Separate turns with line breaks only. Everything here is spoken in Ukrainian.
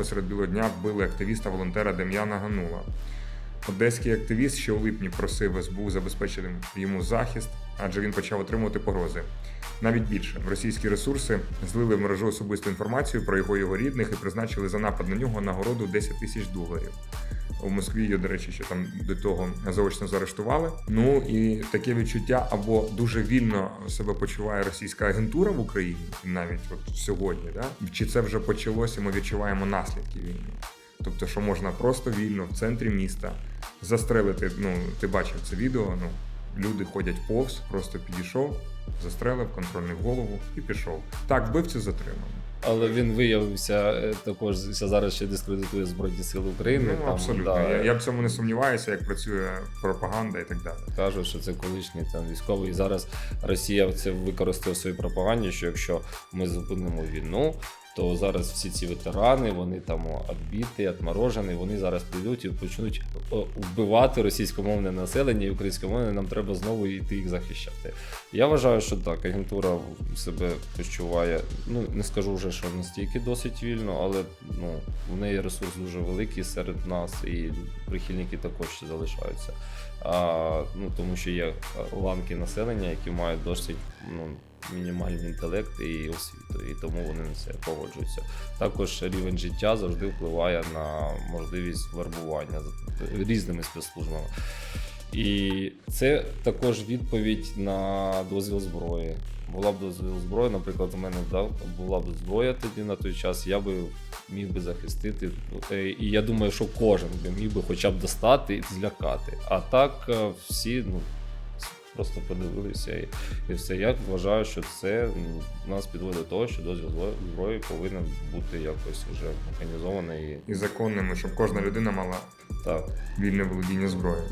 посеред білого дня вбили активіста-волонтера Дем'яна Ганула. Одеський активіст ще у липні просив СБУ забезпечити йому захист, адже він почав отримувати погрози. Навіть більше російські ресурси злили в мережу особисту інформацію про його його рідних і призначили за напад на нього нагороду 10 тисяч доларів. У Москві її, до речі, ще там до того заочно заарештували. Ну і таке відчуття або дуже вільно себе почуває російська агентура в Україні, навіть от сьогодні, да? чи це вже почалося, ми відчуваємо наслідки війни. Тобто, що можна просто вільно в центрі міста застрелити. Ну, ти бачив це відео. Ну, люди ходять повз, просто підійшов, застрелив контрольний голову і пішов. Так, вбивцю затримано.
Але він виявився е, також зараз ще дискредитує Збройні Сили України.
Ну,
там,
абсолютно.
да,
Я, я в цьому не сумніваюся, як працює пропаганда і так далі.
кажуть, що це колишній там військовий. І зараз Росія це використає в своїй пропаганді, що якщо ми зупинимо війну, то зараз всі ці ветерани, вони там відбіті, отморожені, вони зараз прийдуть і почнуть вбивати російськомовне населення і українськомовне, нам треба знову йти їх захищати. Я вважаю, що так, агентура себе почуває. Ну не скажу вже, що настільки досить вільно, але ну в неї ресурс дуже великий серед нас, і прихильники також залишаються. А, ну тому що є ланки населення, які мають досить ну, мінімальний інтелект і освіту, і тому вони на це погоджуються. Також рівень життя завжди впливає на можливість вербування різними спецслужбами. І це також відповідь на дозвіл зброї. Була б дозвіл зброї, наприклад, у мене була б зброя тоді на той час, я би міг би захистити. Е, І я думаю, що кожен би міг би хоча б достати і злякати. А так е, всі ну, просто подивилися і, і все. Я вважаю, що це нас підводить до того, що дозвіл зброї- повинен бути якось вже організований
І законними, щоб кожна людина мала
Так.
вільне володіння зброєю.